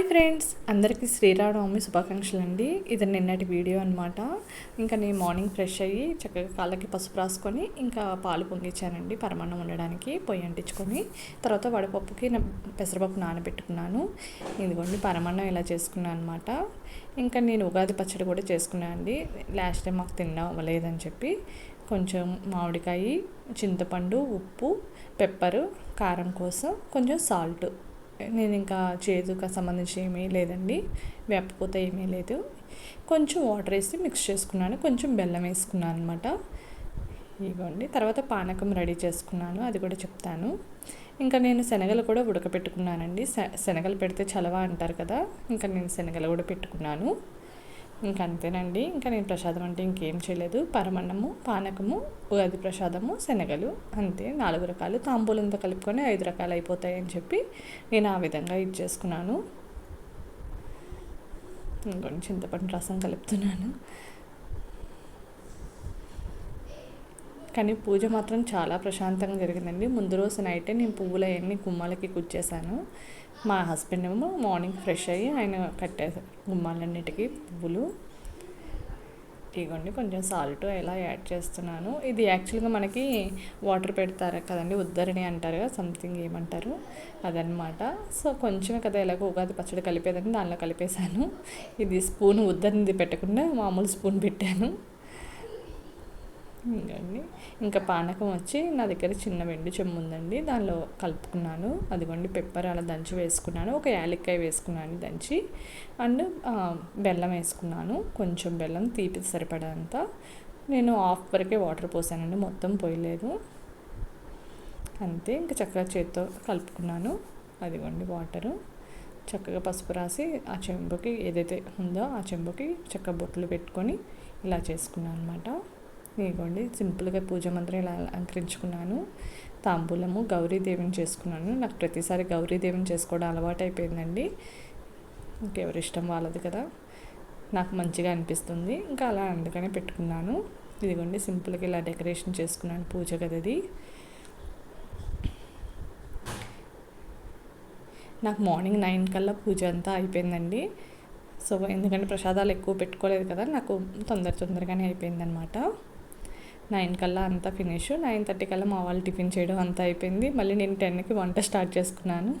Hi friends అందరికీ శ్రీరామనవమి శుభాకాంక్షలు అండి ఇది నిన్నటి వీడియో అనమాట ఇంకా నేను మార్నింగ్ ఫ్రెష్ అయ్యి చక్కగా కాళ్ళకి పసుపు రాసుకొని ఇంకా పాలు పొంగించానండి పరమాన్నం ఉండడానికి పొయ్యి అంటించుకొని. తర్వాత వడపప్పుకి నా పెసరపప్పు నానబెట్టుకున్నాను. ఇదిగోండి పరమాన్నం ఇలా చేసుకున్నాను అనమాట ఇంకా నేను ఉగాది పచ్చడి కూడా చేసుకున్నాను అండి. లాస్ట్ టైం మాకు తినడం అవ్వలేదని చెప్పి కొంచెం మామిడికాయ చింతపండు ఉప్పు పెప్పరు కారం కోసం కొంచెం సాల్ట్ నేను ఇంకా చేదుకు సంబంధించి ఏమీ లేదండి. వేపపోతే ఏమీ లేదు. కొంచెం వాటర్ వేసి మిక్స్ చేసుకున్నాను. కొంచెం బెల్లం వేసుకున్నాను అనమాట ఇవ్వండి తర్వాత పానకం రెడీ చేసుకున్నాను. అది కూడా చెప్తాను. ఇంకా నేను శనగలు కూడా ఉడకపెట్టుకున్నానండి. శనగలు పెడితే చలవ అంటారు కదా? ఇంకా నేను శనగలు కూడా పెట్టుకున్నాను. ఇంకా అంతేనండి ఇంకా నేను ప్రసాదం అంటే ఇంకేం చేయలేదు. పరమన్నము పానకము ఉగాది ప్రసాదము శనగలు అంతే. నాలుగు రకాలు తాంబూలంతో కలుపుకొని ఐదు రకాలు అయిపోతాయని చెప్పి నేను ఆ విధంగా ఇచ్చేసుకున్నాను ఇంకొన్ని చింతపండు రసం కలుపుతున్నాను. కానీ పూజ మాత్రం చాలా ప్రశాంతంగా జరిగిందండి. ముందు రోజు నైటే నేను పువ్వులు అవన్నీ గుమ్మాలకి కుచ్చేసాను మా హస్బెండ్ ఏమో మార్నింగ్ ఫ్రెష్ అయ్యి ఆయన కట్టేశారు గుమ్మాలన్నిటికీ పువ్వులు. ఇగోండి కొంచెం సాల్ట్ ఇలా యాడ్ చేస్తున్నాను. ఇది యాక్చువల్గా మనకి వాటర్ పెడతారు కదండి ఉద్దరిని అంటారు కదా సంథింగ్ ఏమంటారు అదనమాట సో కొంచెమే కదా ఎలాగో ఉగాది పచ్చడి కలిపేదని దానిలో కలిపేశాను. ఇది స్పూన్ ఉద్దరినిది పెట్టకుండా మామూలు స్పూన్ పెట్టాను. ఇదండి. ఇంకా పానకం వచ్చి నా దగ్గర చిన్న వెండి చెమ్ము ఉందండి. దానిలో కలుపుకున్నాను. అదిగోండి పెప్పర్ అలా దంచి వేసుకున్నాను. ఒక యాలక్కాయ వేసుకున్నాను దంచి. అండ్ బెల్లం వేసుకున్నాను. కొంచెం బెల్లం తీపి సరిపడంత నేను హాఫ్ వరకే వాటర్ పోసానండి. మొత్తం పోయలేదు. అంతే. ఇంకా చక్కగా చేత్తో కలుపుకున్నాను. అదిగోండి వాటరు. చక్కగా పసుపు రాసి ఆ చెంబుకి ఏదైతే ఉందో ఆ చెంబుకి చక్కగా బొట్లు పెట్టుకొని ఇలా చేసుకున్నాను అనమాట ఇదిగోండి సింపుల్గా పూజ మంత్రం ఇలా అలంకరించుకున్నాను. తాంబూలము గౌరీదేవిని చేసుకున్నాను. నాకు ప్రతిసారి గౌరీదేవిని చేసుకోవడం అలవాటు అయిపోయిందండి ఇంకెవరి ఇష్టం వాళ్ళది కదా. నాకు మంచిగా అనిపిస్తుంది. ఇంకా అలా అందుకనే పెట్టుకున్నాను. ఇదిగోండి సింపుల్గా ఇలా డెకరేషన్ చేసుకున్నాను పూజ గదిది. నాకు మార్నింగ్ నైన్ కల్లా పూజ అంతా అయిపోయిందండి. సో ఎందుకంటే ప్రసాదాలు ఎక్కువ పెట్టుకోలేదు కదా నాకు తొందర తొందరగానే అయిపోయిందనమాట నైన్ కల్లా అంతా ఫినిష్ నైన్ థర్టీ కల్లా మా వాళ్ళు టిఫిన్ చేయడం అంతా అయిపోయింది. మళ్ళీ నేను టెన్కి వంట స్టార్ట్ చేసుకున్నాను.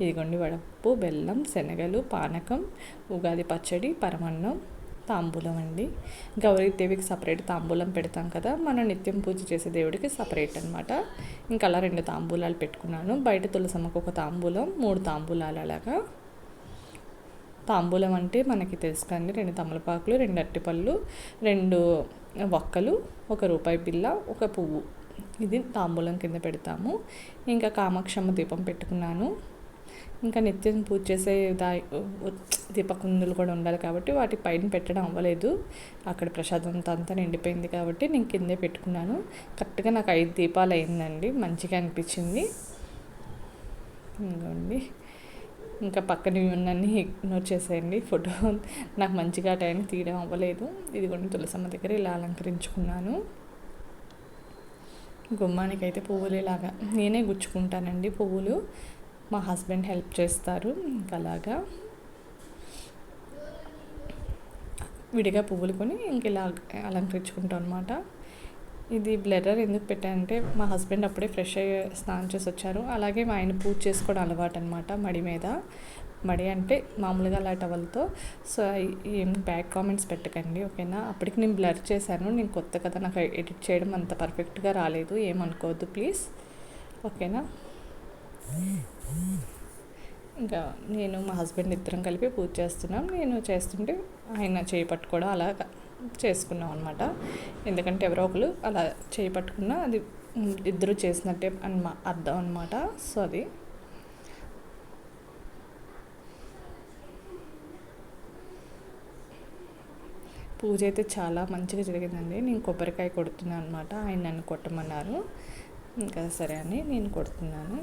ఇదిగోండి వడప్పు బెల్లం శనగలు పానకం ఉగాది పచ్చడి పరమన్నం తాంబూలం అండి. గౌరీదేవికి సపరేట్ తాంబూలం పెడతాం కదా మనం నిత్యం పూజ చేసే దేవుడికి సపరేట్ అనమాట ఇంకా అలా రెండు తాంబూలాలు పెట్టుకున్నాను. బయట తులసమ్మకు ఒక తాంబూలం మూడు తాంబూలాలు అలాగా. తాంబూలం అంటే మనకి తెలుసు కానీ రెండు తమలపాకులు రెండు అట్టిపళ్ళు రెండు వక్కలు ఒక రూపాయి బిల్ల ఒక పువ్వు. ఇది తాంబూలం కింద పెడతాము. ఇంకా కామాక్షమ్మ దీపం పెట్టుకున్నాను. ఇంకా నిత్యం పూజ చేసే దా దీపకుందులు కూడా ఉండాలి కాబట్టి వాటి పైన పెట్టడం అవ్వలేదు. అక్కడ ప్రసాదం అంతా నిండిపోయింది కాబట్టి నేను కిందే పెట్టుకున్నాను. కరెక్ట్గా నాకు ఐదు దీపాలు అయిందండి. మంచిగా అనిపించింది. ఇంకోండి ఇంకా పక్కన ఉన్నన్ని ఇగ్నోర్ చేసేయండి. ఫోటో నాకు మంచిగా టైం తీయడం అవ్వలేదు. ఇది కూడా తులసమ్మ దగ్గర ఇలా అలంకరించుకున్నాను. గుమ్మానికి అయితే పువ్వులు ఇలాగా నేనే గుచ్చుకుంటానండి పువ్వులు. మా హస్బెండ్ హెల్ప్ చేస్తారు ఇంకా అలాగా. విడిగా పువ్వులు కొని ఇంక ఇలా అలంకరించుకుంటాం అనమాట ఇది బ్లెడర్ ఎందుకు పెట్టానంటే మా హస్బెండ్ అప్పుడే ఫ్రెష్ అయ్యి స్నానం చేసి వచ్చారు. అలాగే మా ఆయన పూజ చేసుకోవడం అలవాటు అనమాట మడి మీద. మడి అంటే మామూలుగా అలా టవల్తో. సో ఏం బ్యాక్ కామెంట్స్ పెట్టకండి ఓకేనా? అప్పటికి నేను బ్లర్ చేశాను. నేను కొత్త కదా నాకు ఎడిట్ చేయడం అంత పర్ఫెక్ట్గా రాలేదు. ఏమనుకోవద్దు ప్లీజ్. ఓకేనా? ఇంకా నేను మా హస్బెండ్ ఇద్దరం కలిపి పూజ చేస్తున్నాం. నేను చేస్తుంటే ఆయన చేయి పట్టుకోవడం అలా చేసుకున్నాం అనమాట ఎందుకంటే ఎవరో ఒకరు అలా చేపట్టుకున్న అది ఇద్దరు చేసినట్టే అన్మా అర్థం అనమాట సో అది. పూజ అయితే చాలా మంచిగా జరిగిందండి. నేను కొబ్బరికాయ కొడుతున్నాను అనమాట ఆయన నన్ను కొట్టమన్నారు. ఇంకా సరే అని నేను కొడుతున్నాను.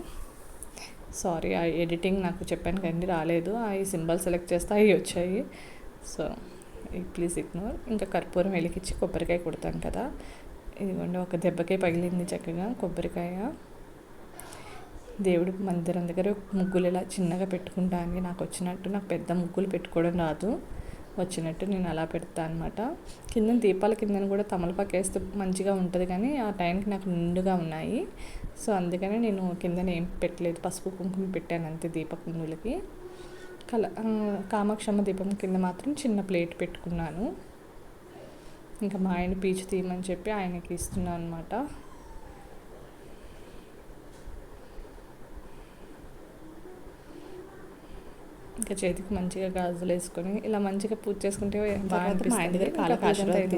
సారీ ఆ ఎడిటింగ్ నాకు చెప్పాను కానీ రాలేదు. ఆ ఈ సింబల్ సెలెక్ట్ చేస్తే అవి వచ్చాయి. సో ప్లీజ్ ఇగ్నోర్ ఇంకా కర్పూరం వెలికిచ్చి కొబ్బరికాయ కొడతాం కదా. ఇదిగోండి ఒక దెబ్బకే పగిలింది చక్కగా కొబ్బరికాయ. దేవుడి మందిరం దగ్గర ముగ్గులు ఇలా చిన్నగా పెట్టుకుంటాను నాకు వచ్చినట్టు నాకు పెద్ద ముగ్గులు పెట్టుకోవడం రాదు. వచ్చినట్టు నేను అలా పెడతా అనమాట కింద దీపాల కింద కూడా తమలపాకు వేస్తే మంచిగా ఉంటుంది కానీ ఆ టైంకి నాకు నిండుగా ఉన్నాయి. సో అందుకనే నేను కింద ఏం పెట్టలేదు. పసుపు కుంకుమ పెట్టాను అంతే దీప కుందులకి. కల కామాక్షమ్మ దీపం కింద మాత్రం చిన్న ప్లేట్ పెట్టుకున్నాను. ఇంకా మా ఆయన పీచు తీయమని చెప్పి ఆయనకి ఇస్తున్నాను అనమాట ఇంకా చేతికి మంచిగా గాజులు వేసుకొని ఇలా మంచిగా పూజ చేసుకుంటే బాగా తర్వాత మా ఆయన అనిపిస్తుంది.